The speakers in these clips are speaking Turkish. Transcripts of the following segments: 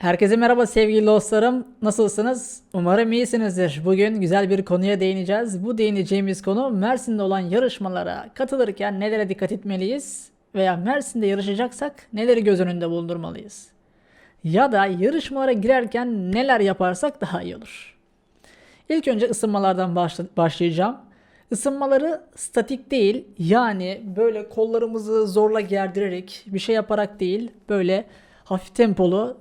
Herkese merhaba sevgili dostlarım. Nasılsınız? Umarım iyisinizdir. Bugün güzel bir konuya değineceğiz. Bu değineceğimiz konu Mersin'de olan yarışmalara katılırken nelere dikkat etmeliyiz? Veya Mersin'de yarışacaksak neleri göz önünde bulundurmalıyız? Ya da yarışmalara girerken neler yaparsak daha iyi olur? İlk önce ısınmalardan başla- başlayacağım. Isınmaları statik değil yani böyle kollarımızı zorla gerdirerek bir şey yaparak değil böyle hafif tempolu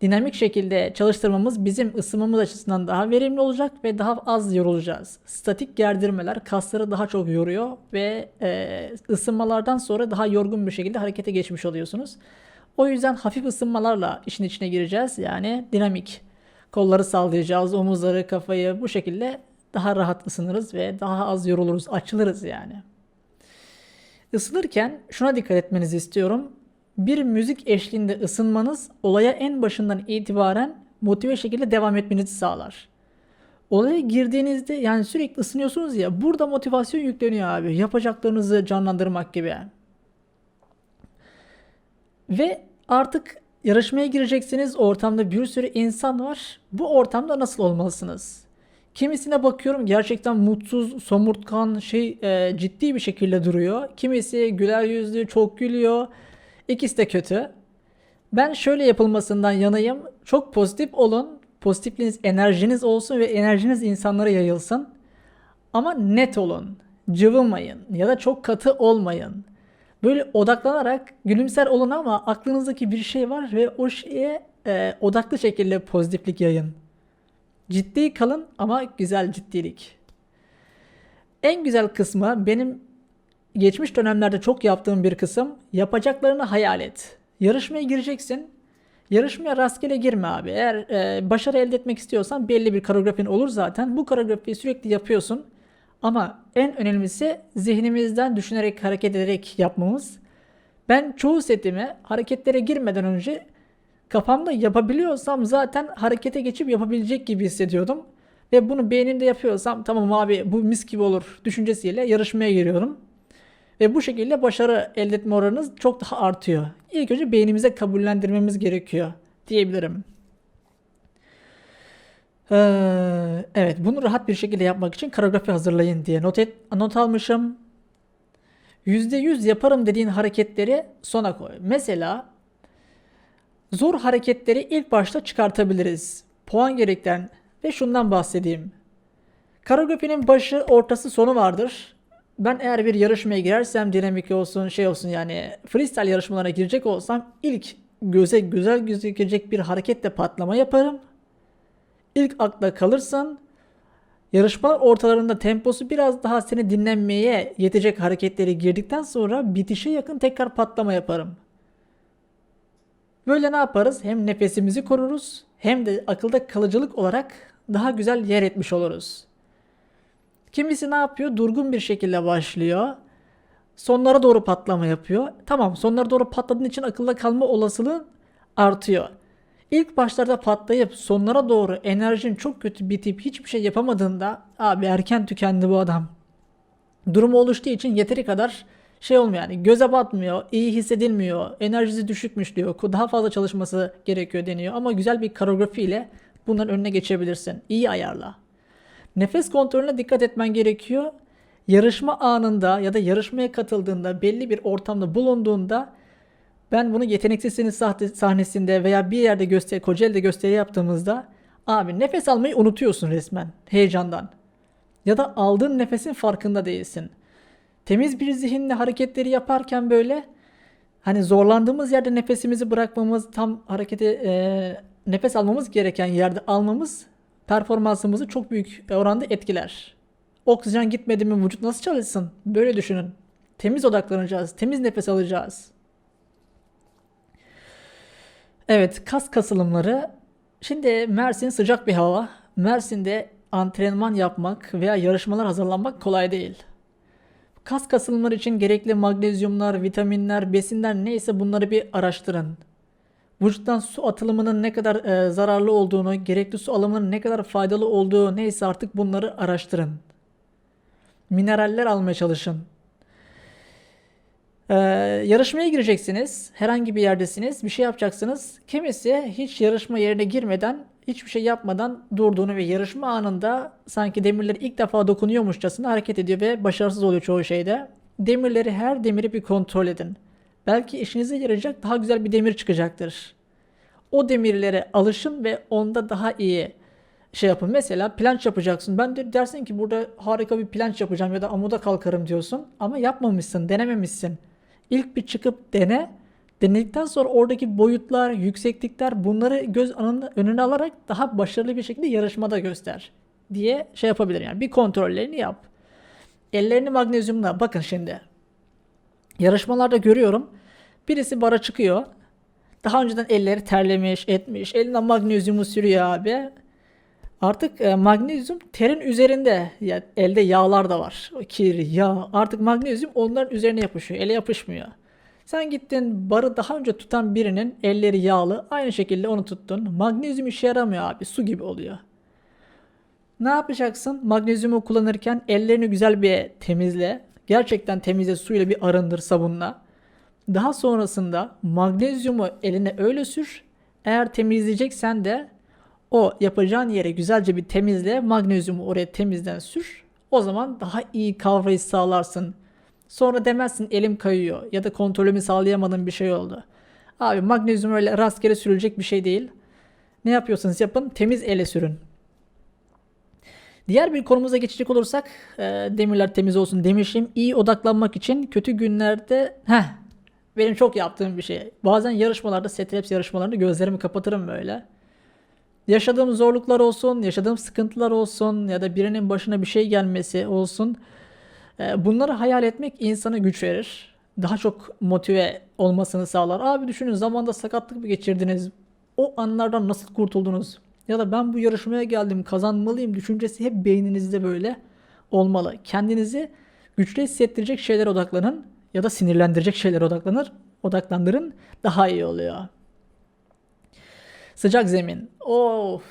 dinamik şekilde çalıştırmamız bizim ısınmamız açısından daha verimli olacak ve daha az yorulacağız. Statik gerdirmeler kasları daha çok yoruyor ve e, ısınmalardan sonra daha yorgun bir şekilde harekete geçmiş oluyorsunuz. O yüzden hafif ısınmalarla işin içine gireceğiz. Yani dinamik. Kolları sallayacağız, omuzları, kafayı bu şekilde daha rahat ısınırız ve daha az yoruluruz, açılırız yani. Isınırken şuna dikkat etmenizi istiyorum. Bir müzik eşliğinde ısınmanız olaya en başından itibaren motive şekilde devam etmenizi sağlar. Olaya girdiğinizde yani sürekli ısınıyorsunuz ya burada motivasyon yükleniyor abi. Yapacaklarınızı canlandırmak gibi. Ve artık yarışmaya gireceksiniz. Ortamda bir sürü insan var. Bu ortamda nasıl olmalısınız? Kimisine bakıyorum gerçekten mutsuz, somurtkan, şey e, ciddi bir şekilde duruyor. Kimisi güler yüzlü, çok gülüyor. İkisi de kötü. Ben şöyle yapılmasından yanayım. Çok pozitif olun. Pozitifliğiniz, enerjiniz olsun ve enerjiniz insanlara yayılsın. Ama net olun. Cıvımayın ya da çok katı olmayın. Böyle odaklanarak gülümser olun ama aklınızdaki bir şey var ve o şeye e, odaklı şekilde pozitiflik yayın. Ciddi kalın ama güzel ciddilik. En güzel kısmı benim geçmiş dönemlerde çok yaptığım bir kısım yapacaklarını hayal et. Yarışmaya gireceksin. Yarışmaya rastgele girme abi. Eğer e, başarı elde etmek istiyorsan belli bir koreografin olur zaten. Bu koreografiyi sürekli yapıyorsun. Ama en önemlisi zihnimizden düşünerek hareket ederek yapmamız. Ben çoğu setimi hareketlere girmeden önce kafamda yapabiliyorsam zaten harekete geçip yapabilecek gibi hissediyordum. Ve bunu beynimde yapıyorsam tamam abi bu mis gibi olur düşüncesiyle yarışmaya giriyorum. Ve bu şekilde başarı elde etme oranınız çok daha artıyor. İlk önce beynimize kabullendirmemiz gerekiyor diyebilirim. Ee, evet bunu rahat bir şekilde yapmak için koreografi hazırlayın diye not, et, not almışım. %100 yaparım dediğin hareketleri sona koy. Mesela zor hareketleri ilk başta çıkartabiliriz. Puan gerektiren ve şundan bahsedeyim. Koreografinin başı, ortası, sonu vardır. Ben eğer bir yarışmaya girersem dinamik olsun, şey olsun yani freestyle yarışmalarına girecek olsam ilk göze güzel gözükecek bir hareketle patlama yaparım. İlk akla kalırsan yarışmalar ortalarında temposu biraz daha seni dinlenmeye yetecek hareketleri girdikten sonra bitişe yakın tekrar patlama yaparım. Böyle ne yaparız? Hem nefesimizi koruruz hem de akılda kalıcılık olarak daha güzel yer etmiş oluruz. Kimisi ne yapıyor? Durgun bir şekilde başlıyor. Sonlara doğru patlama yapıyor. Tamam sonlara doğru patladığın için akılda kalma olasılığın artıyor. İlk başlarda patlayıp sonlara doğru enerjin çok kötü bitip hiçbir şey yapamadığında abi erken tükendi bu adam. Durumu oluştuğu için yeteri kadar şey olmuyor yani göze batmıyor, iyi hissedilmiyor, enerjisi düşükmüş diyor. Daha fazla çalışması gerekiyor deniyor ama güzel bir koreografi ile bunların önüne geçebilirsin. İyi ayarla. Nefes kontrolüne dikkat etmen gerekiyor. Yarışma anında ya da yarışmaya katıldığında belli bir ortamda bulunduğunda ben bunu yeteneksizsiniz sahnesinde veya bir yerde gösteri, Kocaeli'de gösteri yaptığımızda abi nefes almayı unutuyorsun resmen heyecandan. Ya da aldığın nefesin farkında değilsin. Temiz bir zihinle hareketleri yaparken böyle hani zorlandığımız yerde nefesimizi bırakmamız, tam harekete e, nefes almamız gereken yerde almamız performansımızı çok büyük oranda etkiler. Oksijen gitmedi mi vücut nasıl çalışsın? Böyle düşünün. Temiz odaklanacağız, temiz nefes alacağız. Evet, kas kasılımları. Şimdi Mersin sıcak bir hava. Mersin'de antrenman yapmak veya yarışmalar hazırlanmak kolay değil. Kas kasılımları için gerekli magnezyumlar, vitaminler, besinler neyse bunları bir araştırın. Vücuttan su atılımının ne kadar e, zararlı olduğunu, gerekli su alımının ne kadar faydalı olduğu neyse artık bunları araştırın. Mineraller almaya çalışın. Ee, yarışmaya gireceksiniz. Herhangi bir yerdesiniz. Bir şey yapacaksınız. Kimisi hiç yarışma yerine girmeden, hiçbir şey yapmadan durduğunu ve yarışma anında sanki demirleri ilk defa dokunuyormuşçasına hareket ediyor ve başarısız oluyor çoğu şeyde. Demirleri her demiri bir kontrol edin. Belki işinize yarayacak daha güzel bir demir çıkacaktır. O demirlere alışın ve onda daha iyi şey yapın. Mesela planç yapacaksın. Ben de dersin ki burada harika bir planç yapacağım ya da amuda kalkarım diyorsun. Ama yapmamışsın, denememişsin. İlk bir çıkıp dene. Denedikten sonra oradaki boyutlar, yükseklikler bunları göz önüne, alarak daha başarılı bir şekilde yarışmada göster diye şey yapabilir yani. Bir kontrollerini yap. Ellerini magnezyumla bakın şimdi. Yarışmalarda görüyorum. Birisi bara çıkıyor. Daha önceden elleri terlemiş, etmiş. Elinden magnezyumu sürüyor abi. Artık e, magnezyum terin üzerinde. Ya, elde yağlar da var. Kir, yağ. Artık magnezyum onların üzerine yapışıyor. Ele yapışmıyor. Sen gittin barı daha önce tutan birinin elleri yağlı. Aynı şekilde onu tuttun. Magnezyum işe yaramıyor abi. Su gibi oluyor. Ne yapacaksın? Magnezyumu kullanırken ellerini güzel bir temizle. Gerçekten temizle suyla bir arındır sabunla. Daha sonrasında magnezyumu eline öyle sür. Eğer temizleyeceksen de o yapacağın yere güzelce bir temizle. Magnezyumu oraya temizden sür. O zaman daha iyi kavrayış sağlarsın. Sonra demezsin elim kayıyor ya da kontrolümü sağlayamadım bir şey oldu. Abi magnezyum öyle rastgele sürülecek bir şey değil. Ne yapıyorsanız yapın temiz ele sürün. Diğer bir konumuza geçecek olursak e, demirler temiz olsun demişim. İyi odaklanmak için kötü günlerde heh, benim çok yaptığım bir şey. Bazen yarışmalarda Setreps yarışmalarında gözlerimi kapatırım böyle. Yaşadığım zorluklar olsun, yaşadığım sıkıntılar olsun ya da birinin başına bir şey gelmesi olsun. E, bunları hayal etmek insana güç verir. Daha çok motive olmasını sağlar. Abi düşünün zamanda sakatlık mı geçirdiniz? O anlardan nasıl kurtuldunuz? Ya da ben bu yarışmaya geldim kazanmalıyım düşüncesi hep beyninizde böyle olmalı. Kendinizi güçlü hissettirecek şeylere odaklanın ya da sinirlendirecek şeylere odaklanır, odaklandırın daha iyi oluyor. Sıcak zemin. Of.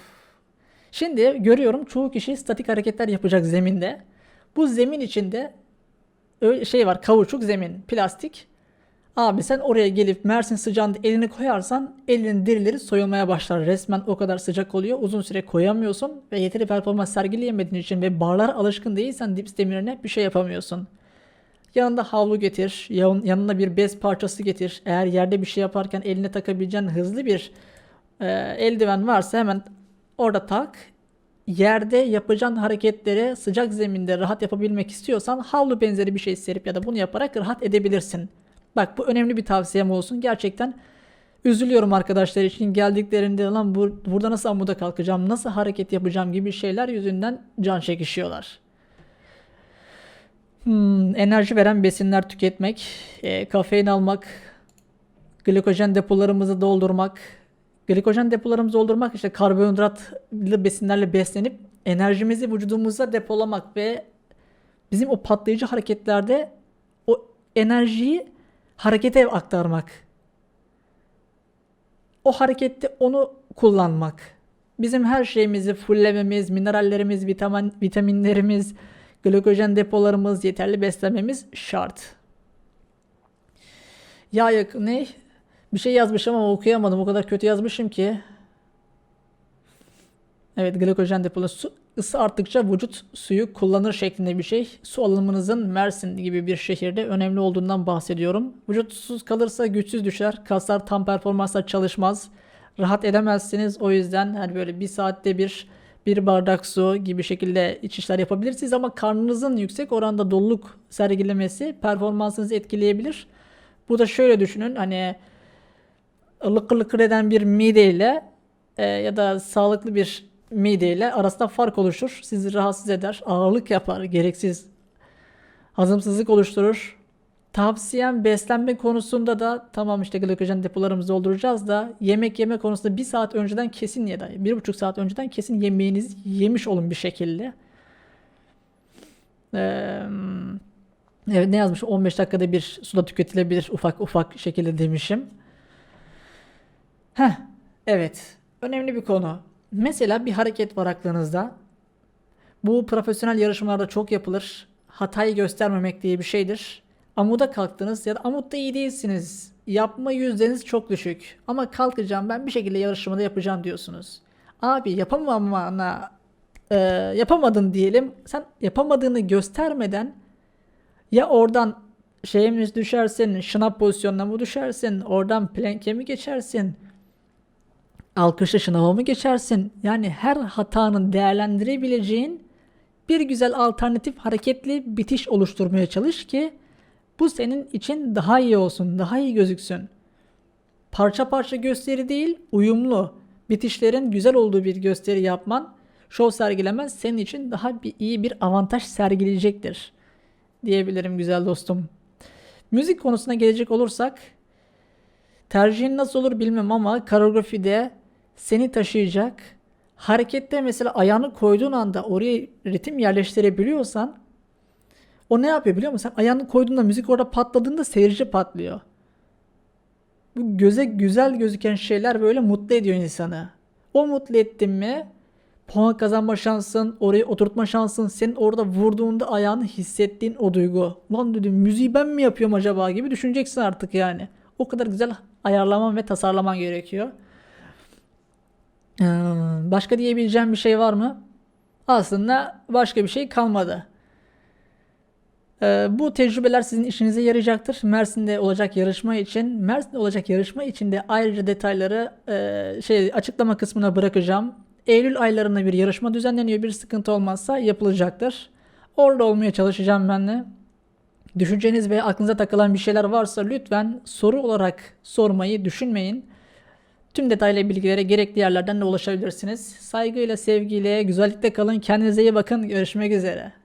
Şimdi görüyorum çoğu kişi statik hareketler yapacak zeminde. Bu zemin içinde şey var kauçuk zemin, plastik. Abi sen oraya gelip Mersin sıcağında elini koyarsan elinin derileri soyulmaya başlar. Resmen o kadar sıcak oluyor. Uzun süre koyamıyorsun ve yeteri performans sergileyemediğin için ve barlar alışkın değilsen dips demirine bir şey yapamıyorsun. Yanında havlu getir, yan- yanına bir bez parçası getir. Eğer yerde bir şey yaparken eline takabileceğin hızlı bir e, eldiven varsa hemen orada tak. Yerde yapacağın hareketleri sıcak zeminde rahat yapabilmek istiyorsan havlu benzeri bir şey serip ya da bunu yaparak rahat edebilirsin. Bak bu önemli bir tavsiyem olsun. Gerçekten üzülüyorum arkadaşlar için geldiklerinde lan bu, burada nasıl amuda kalkacağım, nasıl hareket yapacağım gibi şeyler yüzünden can çekişiyorlar. Hmm, enerji veren besinler tüketmek, e, kafein almak, glikojen depolarımızı doldurmak. Glikojen depolarımızı doldurmak işte karbonhidratlı besinlerle beslenip enerjimizi vücudumuza depolamak ve bizim o patlayıcı hareketlerde o enerjiyi harekete aktarmak. O harekette onu kullanmak. Bizim her şeyimizi fullememiz, minerallerimiz, vitamin, vitaminlerimiz, glikojen depolarımız, yeterli beslenmemiz şart. Ya yak ne? Bir şey yazmışım ama okuyamadım. O kadar kötü yazmışım ki. Evet glikojen depoları su ısı arttıkça vücut suyu kullanır şeklinde bir şey. Su alımınızın Mersin gibi bir şehirde önemli olduğundan bahsediyorum. Vücut susuz kalırsa güçsüz düşer. Kaslar tam performansla çalışmaz. Rahat edemezsiniz. O yüzden hani böyle bir saatte bir bir bardak su gibi şekilde iç işler yapabilirsiniz ama karnınızın yüksek oranda doluluk sergilemesi performansınızı etkileyebilir. Bu da şöyle düşünün hani lıkır lıkır eden bir mideyle e, ya da sağlıklı bir mideyle arasında fark oluşur. Sizi rahatsız eder, ağırlık yapar, gereksiz hazımsızlık oluşturur. Tavsiyem beslenme konusunda da tamam işte glikojen depolarımızı dolduracağız da yemek yeme konusunda bir saat önceden kesin ya da bir buçuk saat önceden kesin yemeğinizi yemiş olun bir şekilde. Ee, evet ne yazmış 15 dakikada bir suda tüketilebilir ufak ufak şekilde demişim. Heh evet önemli bir konu. Mesela bir hareket var aklınızda. Bu profesyonel yarışmalarda çok yapılır. Hatayı göstermemek diye bir şeydir. amuda kalktınız ya da amutta iyi değilsiniz. Yapma yüzdeniz çok düşük. Ama kalkacağım ben bir şekilde yarışmada yapacağım diyorsunuz. Abi yapamamana e, yapamadın diyelim. Sen yapamadığını göstermeden ya oradan şeye mi düşersin, şınav pozisyonuna mı düşersin, oradan plank'e mi geçersin, alkışlı şınava mı geçersin? Yani her hatanın değerlendirebileceğin bir güzel alternatif hareketli bitiş oluşturmaya çalış ki bu senin için daha iyi olsun, daha iyi gözüksün. Parça parça gösteri değil, uyumlu bitişlerin güzel olduğu bir gösteri yapman, şov sergilemen senin için daha bir iyi bir avantaj sergileyecektir diyebilirim güzel dostum. Müzik konusuna gelecek olursak tercihin nasıl olur bilmem ama koreografide seni taşıyacak harekette mesela ayağını koyduğun anda oraya ritim yerleştirebiliyorsan o ne yapıyor biliyor musun? Sen ayağını koyduğunda müzik orada patladığında seyirci patlıyor. Bu göze güzel gözüken şeyler böyle mutlu ediyor insanı. O mutlu ettin mi puan kazanma şansın, orayı oturtma şansın, senin orada vurduğunda ayağını hissettiğin o duygu. Lan dedim müziği ben mi yapıyorum acaba gibi düşüneceksin artık yani. O kadar güzel ayarlaman ve tasarlaman gerekiyor. Ee, başka diyebileceğim bir şey var mı? Aslında başka bir şey kalmadı. Ee, bu tecrübeler sizin işinize yarayacaktır. Mersin'de olacak yarışma için, Mersin'de olacak yarışma için de ayrıca detayları e, şey açıklama kısmına bırakacağım. Eylül aylarında bir yarışma düzenleniyor. Bir sıkıntı olmazsa yapılacaktır. Orada olmaya çalışacağım ben de. Düşünceniz ve aklınıza takılan bir şeyler varsa lütfen soru olarak sormayı düşünmeyin. Tüm detaylı bilgilere gerekli yerlerden de ulaşabilirsiniz. Saygıyla, sevgiyle, güzellikle kalın. Kendinize iyi bakın. Görüşmek üzere.